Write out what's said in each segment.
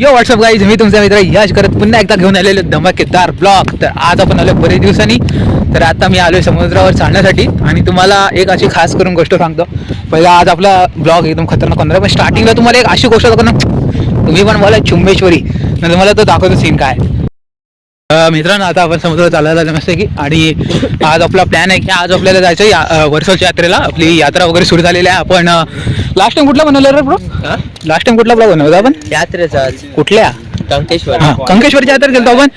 यो WhatsApp guys मी तुमचा मित्र यश करत पुन्हा एकदा घेऊन आलेलो धमाकेदार ब्लॉग तर आज आपण आलो बरेच दिवसांनी. तर आता मी आलोय समुद्रावर चालण्यासाठी. आणि तुम्हाला एक अशी खास करून गोष्ट सांगतो. पहिला आज आपला ब्लॉग एकदम खतरनाक होणार आहे. पण स्टार्टिंगला तुम्हाला एक अशी गोष्ट दाखवणार. तुम्ही पण बोला चुंबेश्वरी. तुम्हाला तो दाखवतो सीन काय. मित्रांनो आता आपण समुद्र चालायला मस्त की आणि आज आपला प्लॅन आहे की आज आपल्याला जायचं या वर्षाच्या यात्रेला. आपली यात्रा वगैरे सुरू झालेली आहे. आपण लास्ट टाइम कुठला बनवलं रे ब्रो लास्ट टाइम कुठला ब्लॉग बनवला आपण? यात्रेचा कुठल्या? टंकेश्वर. हा कंकेश्वरच्या यात्रेत गेलो आपण.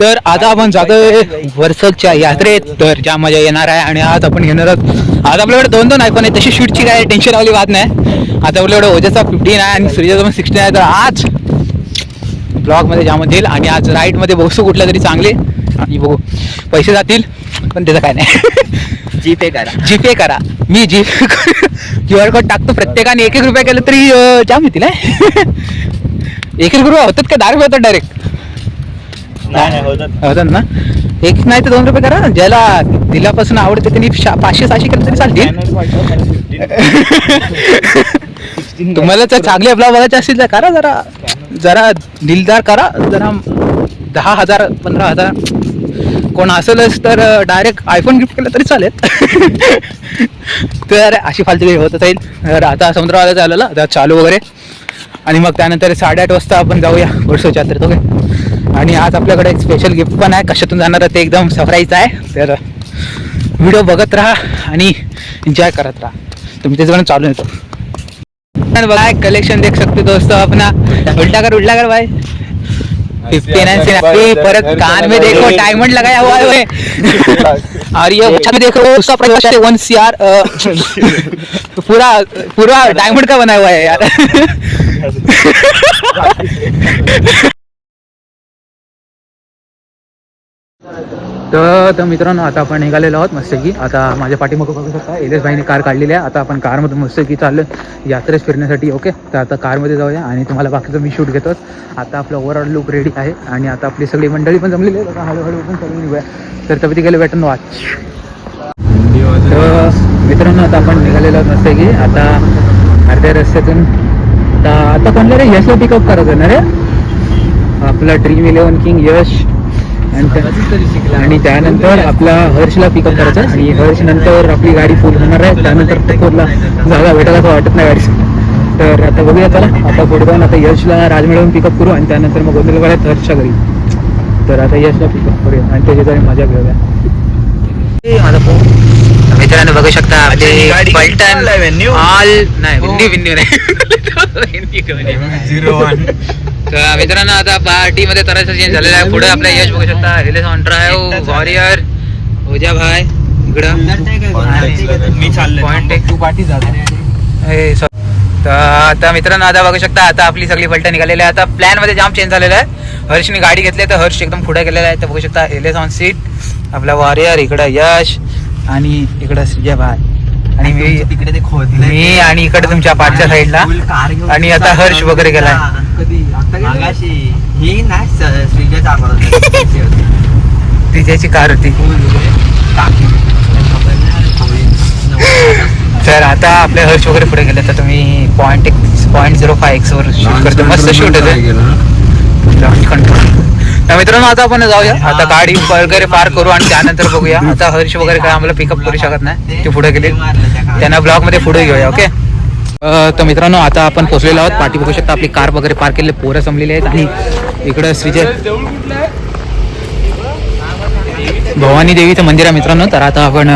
तर आता आपण जातोय वर्सकच्या यात्रेत. तर ज्या मजा येणार आहे आणि आज आपण घेणार आहोत. आज आपल्याकडे दोन दोन आयफोन आहे तशी शूटची काय टेन्शन वाली बात नाही. आता आपल्याकडे ओजेचा फिफ्टीन आहे आणि सूर्याचा पण सिक्स्टीन आहे. तर आज ब्लॉगमध्ये जामत येईल आणि आज राईडमध्ये बसू कुठल्या तरी चांगले. आणि बघू. पैसे जातील पण त्याचं काय नाही. जी पे करा. जी पे करा. मी जी क्यू आर कोड टाकतो प्रत्येकाने एक एक रुपया केलं तरी जाम येतील. एक एक रुपये होतात का? दहा रुपये होतात डायरेक्ट होतात. ना? एक नाही तर दोन रुपये करा. ज्याला दिल्यापासून आवडते त्यांनी पाचशे सहाशे केलं तरी चालतील. तुम्हाला जर चांगले ब्लॉग बघायचे असतील तर करा जरा. जरा दिलदार करा. जरा दहा हजार पंधरा हजार. कोण असेलच तर डायरेक्ट आयफोन गिफ्ट केलं तरी चालेल. तर अशी फालतू होत जाईल. तर आता समुद्राला झालेला आता चालू वगैरे. आणि मग त्यानंतर साडेआठ वाजता आपण जाऊया वर्षो यात्रेत ओके? आणि आज आपल्याकडे एक स्पेशल गिफ्ट पण आहे. कशातून जाणार ते एकदम सरप्राईज आहे. तर व्हिडिओ बघत राहा आणि एन्जॉय करत राहा. तुम्ही त्याच्याकडून चालू येतो. कलेक्शन देख सकते दोस्तों अपना। उल्टा कर उल्टा कर भाई। फिफ्टी नाइन से परत कान में देखो डायमंड लगाया हुआ है और ये छत में देखो, उसका प्राइस है वन सी आर पूरा पूरा डायमंड का बना हुआ है यार। तर तर मित्रांनो आता आपण निघालेलो आहोत मस्त की आता माझ्या पाठीमागं बघू शकता एलेस भाईने कार काढलेली आहे. आता आपण कारमध्ये मस्त की चाललो यात्रेस फिरण्यासाठी ओके? तर आता कारमध्ये जाऊया आणि तुम्हाला बाकीचं मी शूट घेतो आता आपलं ओव्हरऑल लुक रेडी आहे आणि आता आपली सगळी मंडळी पण जमलेली आहे. आता हळूहळू पण सगळी निघूया तर तब्येती गेले भेटून वाच. तर मित्रांनो आता आपण निघालेलो आहोत मस्त की आता अर्ध्या रस्त्यातून आता आता कोणल्या रे? यशला पिकअप करायचं ना रे? आपलं ड्रीम इलेवन किंग यश. आणि त्या- आणि त्यानंतर आपला हर्षला पिकअप करायचं आणि हर्ष नंतर आपली गाडी फुल होणार आहे. त्यानंतर टकोरला जागा भेटायला असं वाटत नाही गाडी तर आता बघूया चला. आता पुढे जाऊन आता यशला राजमेळवून पिकअप करू आणि त्यानंतर मग गोंधळवाड्यात हर्षच्या घरी. तर आता यशला पिकअप करूया आणि त्याची जरी मजा घेऊया. माझा फोन मित्रांनो बघू शकता Avenue. ऑल नाही विंडी विंडी नाही. झिरो वन तर मित्रांनो आता पार्टी मध्ये तराचा चेंज झालेला आहे. पुढे आपल्या यश बघू शकता. हिले ड्राईव्ह वॉरियर ओजा भाई. इकडं. मी हे स- तर आता मित्रांनो आता बघू शकता. आता आपली सगळी पलटण निघालेली आहे. आता प्लॅनमध्ये जाम चेंज झालेला आहे. हर्षने गाडी घेतली तर हर्ष एकदम पुढे गेलेला आहे. तर बघू शकता एलेस ऑन सीट आपला वॉरियर इकडं यश. आणि इकडं श्रीजा भाई. आणि मी तिकडे ते खोद मी आणि इकडे तुमच्या पाठच्या साईडला आणि आता हर्ष वगैरे गेलाय. मागाशी ही श्रीजाच्या तिच्याची कार होती. तर आता आपले हर्ष वगैरे पुढे गेले तर तुम्ही point X point zero five X वर शूट करतो. मस्त शूट होते कंट्रोल तर मित्रांनो आता आपण जाऊया. आता गाडी वगैरे पार करू आणि त्यानंतर बघूया. आता हर्ष वगैरे काय आम्हाला पिकअप करू शकत नाही. ते पुढे गेले. त्यांना ब्लॉगमध्ये पुढे घेऊया ओके तर मित्रांनो आता आपण पोहोचलेलो आहोत. पाठी बघू शकता आपली कार वगैरे पार्क केलेली पोरं जमलेली आहेत. आणि इकडं श्रीजय भवानी देवीचं मंदिर आहे मित्रांनो. तर आता आपण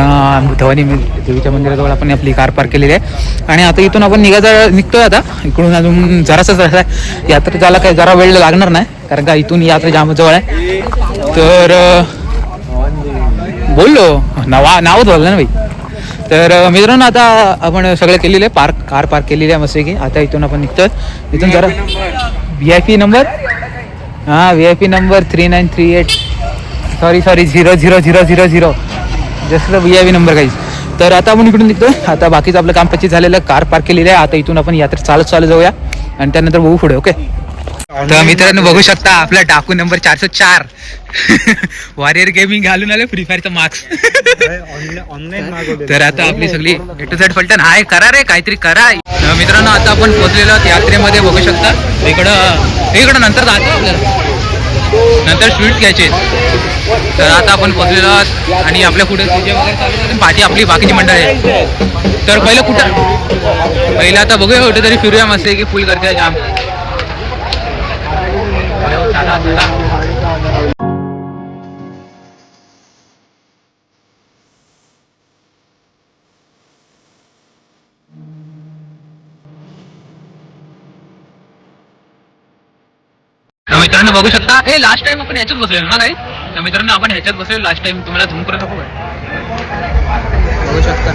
भवानी देवीच्या मंदिराजवळ आपण आपली कार पार्क केलेली आहे. आणि आता इथून आपण निघायचा निघतोय आता. इकडून अजून जरासंच रस्ता आहे यात्रा जायला काही जरा वेळ लागणार नाही कारण का इथून यात्रा जाम जवळ आहे. तर बोललो. नावा नावच बोललं ना भाई. तर मित्रांनो आता आपण सगळं केलेलं आहे पार्क कार पार्क केलेली आहे मस्त की आता इथून आपण निघतोय. इथून जरा व्ही आय पी नंबर हां V I P number three nine three eight sorry sorry zero zero zero zero zero जसं व्ही आय पी नंबर काही तर आता आपण इकडून निघतोय. आता बाकीचं आपलं काम पच्चीस झालेलं कार पार्क केलेलं आहे. आता इथून आपण यात्रा चालत चालत जाऊया. आणि त्यानंतर बघू पुढे ओके तर मित्रांनो बघू शकता आपला डाकू नंबर चारशे चार. वॉरियर गेमिंग घालून आले फ्री फायरचा मार्क्स तर आता आपली सगळी A to Z Phaltan. Hi करा रे काहीतरी करा. मित्रांनो आता आपण पोहोचलेलो आहोत यात्रेमध्ये. बघू शकता. इकडं इकडं नंतर जातो आपल्याला. नंतर स्वीट्स घ्यायचे. तर आता आपण पोचलेलो आहोत आणि आपल्या पुढे पूजा वगैरे चालू पाठी आपली बाकीची मंडळ. आहे तर पहिलं कुठं? पहिलं आता बघूया कुठे तरी फिरूया मस्त की फुल करते जाम मित्रांनो बघू शकता. हे लास्ट टाइम आपण ह्याच्यात बसलेलो ना काही तर मित्रांनो आपण ह्याच्यात बसलेलो लास्ट टाइम तुम्हाला झूम करून दाखवू? बघू शकता.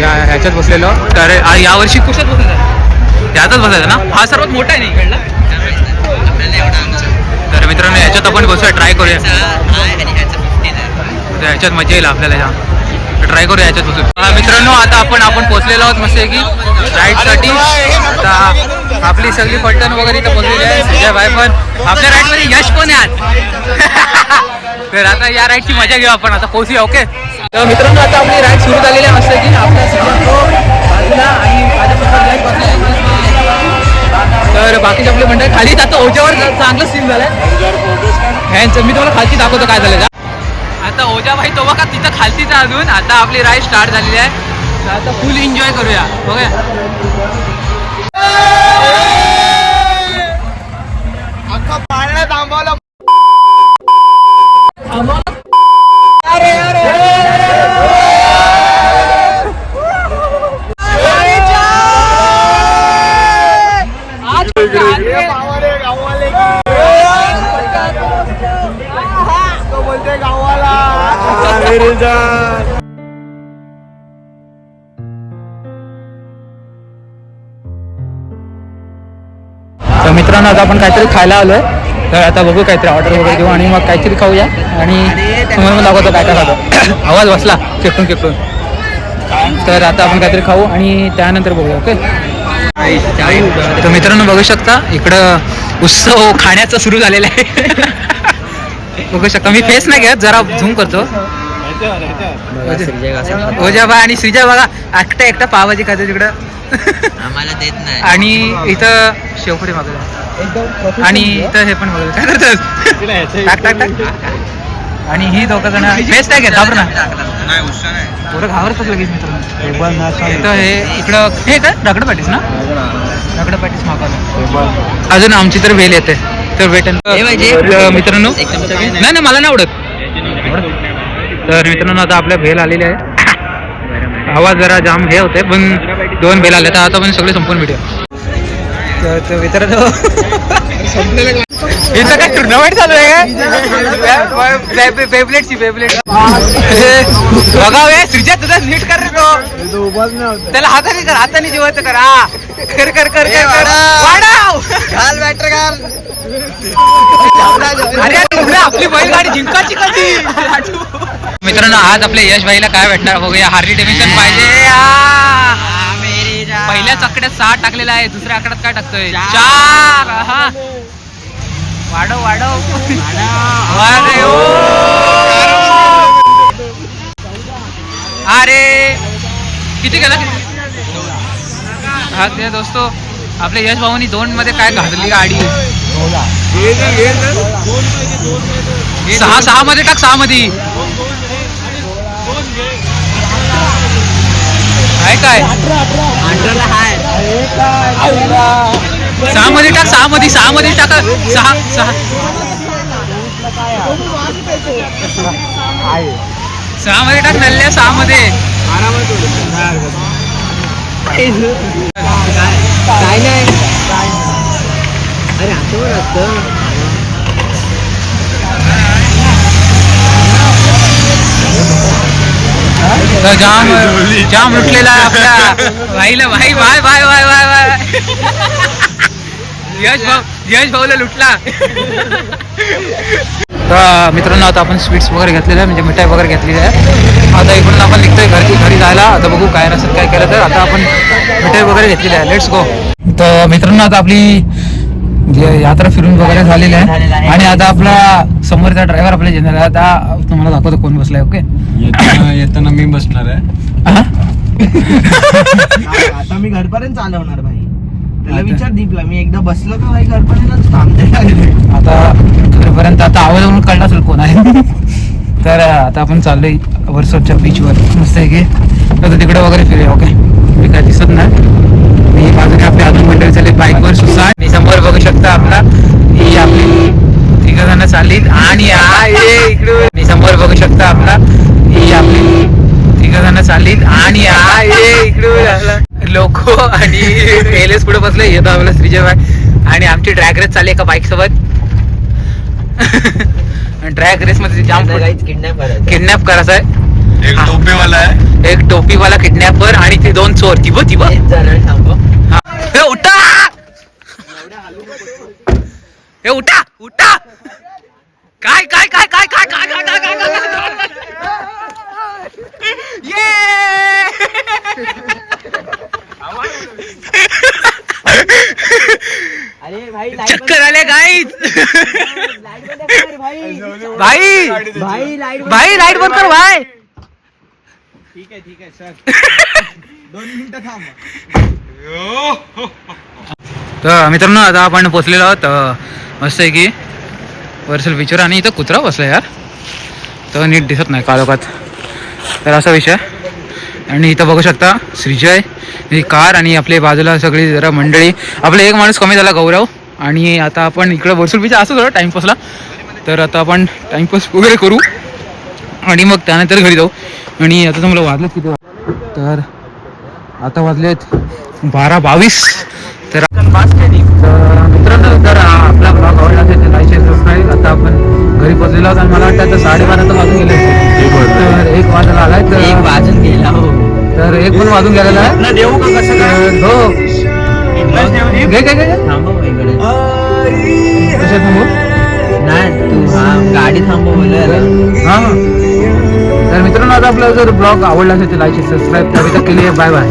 या ह्याच्यात बसलेलो. तर यावर्षी कुशात बसलेलं त्यातच बसायचं ना? हा सर्वात मोठा आहे नाही इकडला? तर मित्रांनो ह्याच्यात आपण बसूया ट्राय करूया. ह्याच्यात मजा येईल आपल्याला ट्राय बसू हा, मित्रांनो आता आपण आपण पोहोचलेलो आहोत मस्त की राईडसाठी आता आपली सगळी पलटण वगैरे इथं पोहोचलेली आहे. सुजय भाई पण आपल्या राईडमध्ये यश पण आहे तर आता या राईडची मजा घेऊ आपण. आता पोहोचूया ओके तर मित्रांनो आता आपली राईड सुरू झालेली आहे मस्त की आपल्या आणि. तर बाकीचे आपले मंडळ खाली आता ओझ्यावर चांगलं सीन झालंय. ह्यांचं मी तुम्हाला खालची दाखवतो काय झालं आता ओझाबाई तो बघा तिथं खालतीच तर अजून. आता आपली राईड स्टार्ट झालेली आहे. आता फुल एन्जॉय करूया. बघूया तर मित्रांनो आता आपण काहीतरी खायला आलोय. तर आता बघू काहीतरी ऑर्डर वगैरे देऊ आणि मग काहीतरी खाऊया. आणि तुम्हाला मग दाखवतो काय काय खातो. आवाज बसला केपटून चिपटून तर आता आपण काहीतरी खाऊ आणि त्यानंतर बघूया ओके? तर मित्रांनो बघू शकता इकडं उत्सव खाण्याचा सुरू झालेला आहे. बघू शकता. मी फेस नाही घेत जरा झूम करतो. ओजाबा आणि श्रीजा बघा एकटा एकटा पावाजी खाते तिकडं. आम्हाला देत नाही. आणि इथं शेवपुरी मागवलं. आणि इथं हे पण मागवलं. काय करतोस? टाक टाक टाक. आणि ही दोघं जण फेस नाही घेत घाबर ना पोरं घाबरतच लगेच मित्रांनो. इथं हे इकडं हे काय? रगड पॅटीस ना? रगड पॅटीस मागवलं. अजून आमची तर वेल येते. तर. तर मित्रांनो. नाही नाही मला नाही आवडत. तर मित्रांनो आता आपल्या भेल आलेले आहे. आवाज जरा जाम हे होते पण दोन बेल आले तर आता पण सगळे संपून व्हिडिओ तर मित्रांनो. इथं काय टुर्नामेंट चालू आहे का पेपलेटची पेपलेट बघा वे श्रीजा तुझा नीट कर रे तो. त्याला हाताने कर हाताने जेवत कर. हा कर कर कर कर कर. वाढव. घाल बॅटर घाल. अरे पुढे आपली बैलगाडी जिंकायची कधी? मित्रांनो आज आपल्या यश भाईला काय भेटणार बघूया. हार्ली डेमिशन पाहिजे. आ. पहिल्या चकड्यात सहा टाकलेला आहे दुसऱ्या आकड्यात काय टाकतोय? चार. हा वाढव वाढव. अरे ओ. अरे. किती गेला हा ते दोस्तो आपल्या यश भाऊनी दोन मध्ये काय घातली गाडी? सहा सहा मध्ये टाक सहा मध्ये सहा मध्ये टाक, सहा मध्ये सहा मध्ये टाक. सहा सहा. सहा मध्ये टाक, नल्ल्या, सहा मध्ये. काय नाही. अरे असं असतं. तर जाम जाम लुटलेला आहे आपल्या भाईला भाई bye bye bye bye bye Yash भाऊ यश भाऊला लुटला. तर मित्रांनो आता आपण स्वीट्स वगैरे घेतलेल्या आहे म्हणजे मिठाई वगैरे घेतलेली आहे. आता इकडून आपण निघतोय घरची घरी जायला. आता बघू काय नसेल काय केलं तर. आता आपण मिठाई वगैरे घेतलेली आहे. लेट्स गो तर मित्रांनो आता आपली जे यात्रा फिरून वगैरे झालेली आहे. आणि आता आपला समोरचा ड्रायव्हर आपल्या जनरल आता तुम्हाला दाखवतो कोण बसलाय ओके येताना येताना मी बसणार आहे. हा? आता मी घरपर्यंत चालवणार भाई. त्याला आता- विचार दीपला मी एकदा बसलो का भाई घरपर्यंतच थांबते आता घरपर्यंत आता आवाज म्हणून कळला असेल कोण आहे. तर आता आपण चाललोय वर्सोपच्या बीचवर मस्त आहे की? आता तिकडे वगैरे फिरूया ओके मी काय दिसत नाही. बाजूने आपली अजून मंडळी चालली बाईकवर सुसा आणि समोर बघू शकता आपला ही आपली तिघ जण चाललीत आणि हा आणि समोर बघू शकता आपला ही आपली तिघ जण चाललीत आणि हा लोक आणि पेलेस पुढे बसले. येतो आपला श्रीजय बाय आणि आमची ड्रॅग रेस चालली एका बाईक सोबत. ड्रॅग रेस मध्ये जाम किडनॅप करायचं. किडनॅप करायचं आहे. एक टोपेवाला आहे. एक टोपीवाला किडनॅपर आणि ते दोन चोर. तिब तिब. थांबव. हे उठा उठा काय काय काय काय काय काय काय काय काय काय अरे भाई चक्कर आले गाईच भाई भाई भाई लाइट बंद कर भाई ठीक आहे ठीक आहे सर दोन मिनिटं थांब तर मित्रांनो आता आपण पोचलेलो आहोत मस्त आहे की वर्सल बीचवर आणि इथं कुत्रा बसला यार. तर नीट दिसत नाही काळोखात. तर असा विषय. आणि इथं बघू शकता श्रीजय ही कार आणि आपले बाजूला सगळी जरा मंडळी. आपला एक माणूस कमी झाला गौरव. आणि आता आपण इकडं वर्सल बीच असं थोडं टाईमपासला तर आता आपण टाईमपास वगैरे करू. आणि मग त्यानंतर घरी जाऊ. आणि आता तुम्हाला वाजलं किती तर आता वाजलेत बारा बावीस. तर तर मित्रांनो जर आपला ब्लॉग आवडला असेल तर लाईक शेअर सबस्क्राईब आता आपण घरी पोहोचलेलो आहोत आणि मला वाटतं आता साडेबारा तर वाजून गेले. तर एक वाजायला आलाय तर एक वाजून गेला हो. तर एक पण वाजून गेलेला आहे. देऊ का कसं तर हो. घे घे घे थांबू? नाही तू हा गाडी थांबव बोल हा हा. तर मित्रांनो आता आपला जर ब्लॉग आवडला असेल तर लाईक सबस्क्राईब तर केली बाय बाय.